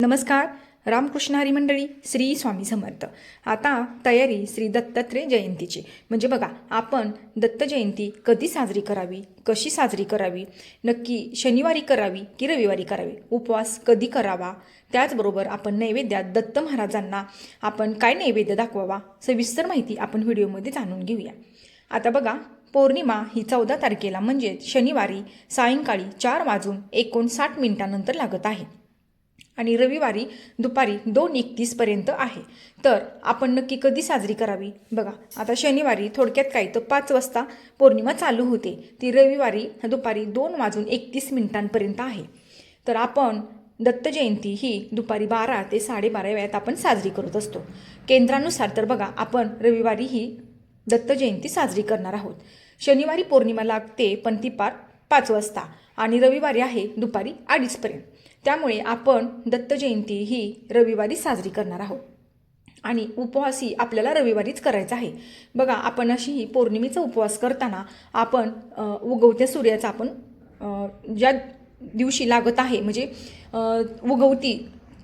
नमस्कार रामकृष्ण हरी मंडळी श्री स्वामी समर्थ. आता तयारी श्री दत्तात्रय जयंतीची. म्हणजे बघा आपण दत्त जयंती कधी साजरी करावी कशी साजरी करावी नक्की शनिवारी करावी की रविवारी करावी उपवास कधी करावा त्याचबरोबर आपण नैवेद्यात दत्त महाराजांना आपण काय नैवेद्य दाखवावा सविस्तर माहिती आपण व्हिडिओमध्ये जाणून घेऊया. आता बघा पौर्णिमा ही चौदा तारखेला म्हणजे शनिवारी सायंकाळी चार वाजून एकोणसाठ मिनिटानंतर लागत आहे. आणि रविवारी दुपारी दोन एकतीसपर्यंत आहे. तर आपण नक्की कधी साजरी करावी? बघा आता शनिवारी थोडक्यात काय तर पाच वाजता पौर्णिमा चालू होते. ती रविवारी दुपारी दोन वाजून एकतीस मिनिटांपर्यंत आहे. तर आपण दत्त जयंती ही दुपारी बारा ते साडेबारा वेळात आपण साजरी करत असतो. केंद्रानुसार तर बघा आपण रविवारी ही दत्त जयंती साजरी करणार आहोत. शनिवारी पौर्णिमा लागते पण ती पार पाच वाजता आणि रविवारी आहे दुपारी अडीचपर्यंत त्यामुळे आपण दत्त जयंती ही रविवारी साजरी करणार आहोत. आणि उपवास ही आपल्याला रविवारीच करायचा आहे. बघा आपण अशी ही पौर्णिमेचा उपवास करताना आपण उगवत्या सूर्याचा आपण ज्या दिवशी लागत आहे म्हणजे उगवती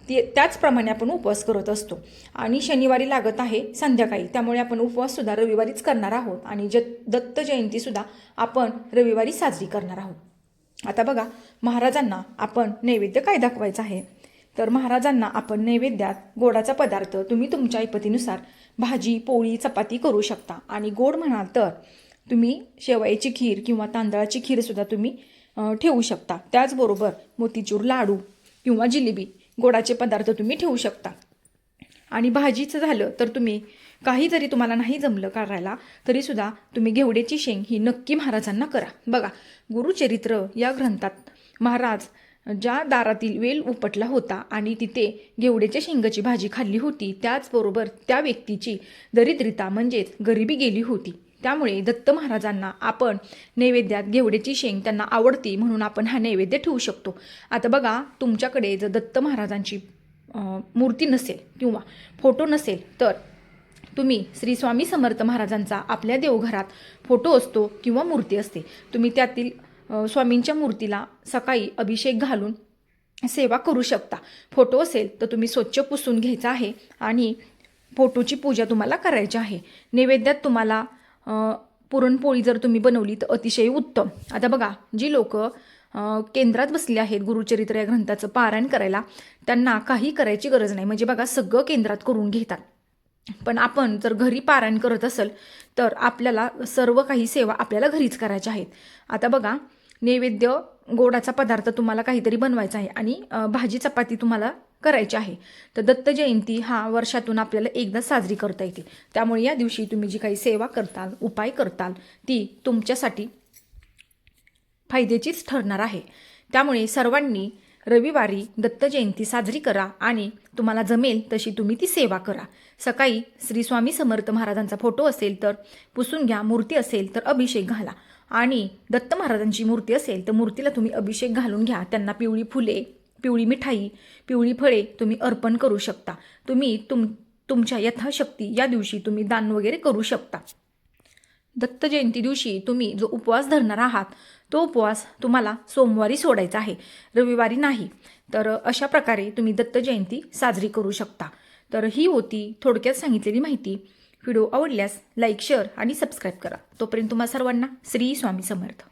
ते त्याचप्रमाणे आपण उपवास करत असतो. आणि शनिवारी लागत आहे संध्याकाळी त्यामुळे आपण उपवाससुद्धा रविवारीच करणार आहोत. आणि ज दत्त जयंतीसुद्धा आपण रविवारी साजरी करणार आहोत. आता बघा महाराजांना आपण नैवेद्य काय दाखवायचं आहे? तर महाराजांना आपण नैवेद्यात गोडाचा पदार्थ तुम्ही तुमच्या ऐपतीनुसार भाजी पोळी चपाती करू शकता. आणि गोड म्हणाल तर तुम्ही शेवयाची खीर किंवा तांदळाची खीरसुद्धा तुम्ही ठेवू शकता. त्याचबरोबर मोतीचूर लाडू किंवा जिलेबी गोडाचे पदार्थ तुम्ही ठेवू शकता. आणि भाजीचं झालं तर तुम्ही काही जरी तुम्हाला नाही जमलं करायला तरीसुद्धा तुम्ही घेवड्याची शेंग ही नक्की महाराजांना करा. बघा गुरुचरित्र या ग्रंथात महाराज ज्या दारातील वेल उपटला होता आणि तिथे घेवड्याच्या शेंगाची भाजी खाल्ली होती त्याचबरोबर त्या व्यक्तीची दरिद्रिता म्हणजेच गरिबी गेली होती. त्यामुळे दत्त महाराजांना आपण नैवेद्यात घेवड्याची शेंग त्यांना आवडती म्हणून आपण हा नैवेद्य ठेवू शकतो. आता बघा तुमच्याकडे जर दत्त महाराजांची मूर्ती नसेल किंवा फोटो नसेल तर तुम्ही श्री स्वामी समर्थ महाराजांचा आपल्या देवघरात फोटो असतो किंवा मूर्ती असते. तुम्ही त्यातील स्वामींच्या मूर्तीला सकाळी अभिषेक घालून सेवा करू शकता. फोटो असेल तर तुम्ही स्वच्छ पुसून घ्यायचा आहे आणि फोटोची पूजा तुम्हाला करायची आहे. नैवेद्यात तुम्हाला पुरणपोळी जर तुम्ही बनवली तर अतिशय उत्तम. आता बघा जी लोक केंद्रात बसले आहेत गुरुचरित्र या ग्रंथाचं पारायण करायला त्यांना काही करायची गरज नाही. म्हणजे बघा सगळं केंद्रात करून घेतात. पण आपण जर घरी पारायण करत असेल तर आपल्याला सर्व काही सेवा आपल्याला घरीच करायच्या आहेत. आता बघा नैवेद्य गोडाचा पदार्थ तुम्हाला काहीतरी बनवायचा आहे आणि भाजी चपाती तुम्हाला करायची आहे. तर दत्त जयंती हा वर्षातून आपल्याला एकदा साजरी करता येते. त्यामुळे या दिवशी तुम्ही जी काही सेवा करताल उपाय करताल ती तुमच्यासाठी फायद्याचीच ठरणार आहे. त्यामुळे सर्वांनी रविवारी दत्त जयंती साजरी करा आणि तुम्हाला जमेल तशी तुम्ही ती सेवा करा. सकाळी श्री स्वामी समर्थ महाराजांचा फोटो असेल तर पुसून घ्या मूर्ती असेल तर अभिषेक घाला. आणि दत्त महाराजांची मूर्ती असेल तर मूर्तीला तुम्ही अभिषेक घालून घ्या. त्यांना पिवळी फुले पिवळी मिठाई पिवळी फळे तुम्ही अर्पण करू शकता. तुम्ही तुम तुमच्या यथाशक्ती या दिवशी तुम्ही दान वगैरे करू शकता. दत्त जयंती दिवशी तुम्ही जो उपवास धरणार आहात तो उपवास तुम्हाला सोमवारी सोडायचा आहे रविवारी नाही. तर अशा प्रकारे तुम्ही दत्त जयंती साजरी करू शकता. तर ही होती थोडक्यात सांगितलेली माहिती. व्हिडिओ आवडल्यास लाईक शेअर आणि सबस्क्राईब करा. तोपर्यंत तुम्हा सर्वांना श्री स्वामी समर्थ.